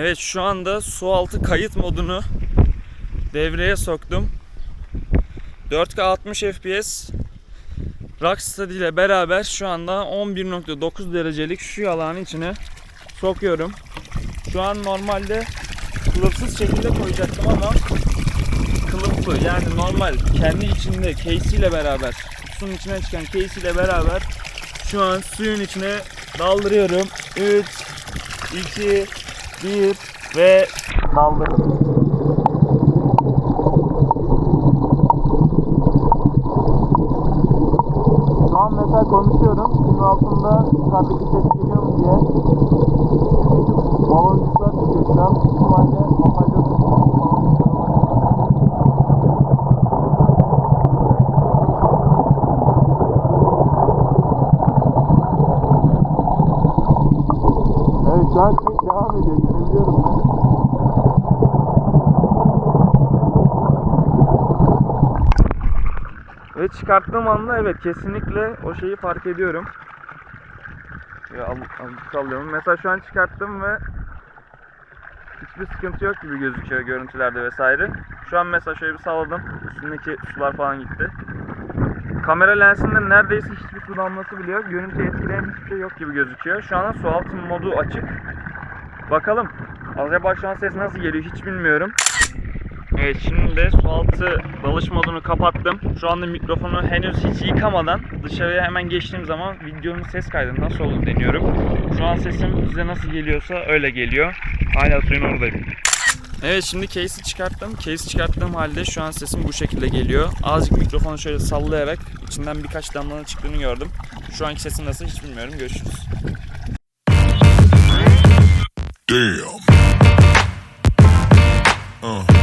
Evet şu anda su altı kayıt modunu devreye soktum. 4K 60 FPS Rocksteady ile beraber şu anda 11.9 derecelik şu yalanın içine sokuyorum. Şu an normalde kılıfsız şekilde koyacaktım ama kılıflı yani normal kendi içinde case ile beraber suyun içine çıkan case ile beraber şu an suyun içine daldırıyorum. 3 2 1 ve daldırdım. Şu an mesela konuşuyorum. Suyun altında yukarıdaki ses geliyor mu diye. Kayıt devam ediyor. Görebiliyorum ben. Ve çıkarttığım anda evet kesinlikle o şeyi fark ediyorum. Ya al, al, sallıyorum. Mesela şu an çıkarttım ve hiçbir sıkıntı yok gibi gözüküyor görüntülerde vesaire. Şu an mesela şöyle bir salladım. Üstündeki sular falan gitti. Kamera lensinde neredeyse hiçbir su damlası bile yok. Görüntüyü etkileyen hiçbir şey yok gibi gözüküyor. Şu anda su altı modu açık. Bakalım. Acaba şu an ses nasıl geliyor hiç bilmiyorum. Evet şimdi su altı dalış modunu kapattım. Şu anda mikrofonu henüz hiç yıkamadan dışarıya hemen geçtiğim zaman videonun ses kaydı nasıl olur deniyorum. Şu an sesim size nasıl geliyorsa öyle geliyor. Hala suyun oradayım. Evet şimdi case'i çıkarttım. Case'i çıkarttığım halde şu an sesim bu şekilde geliyor. Azıcık mikrofonu şöyle sallayarak içinden birkaç damlanın çıktığını gördüm. Şu anki sesim nasıl hiç bilmiyorum. Görüşürüz. Damn. Uh.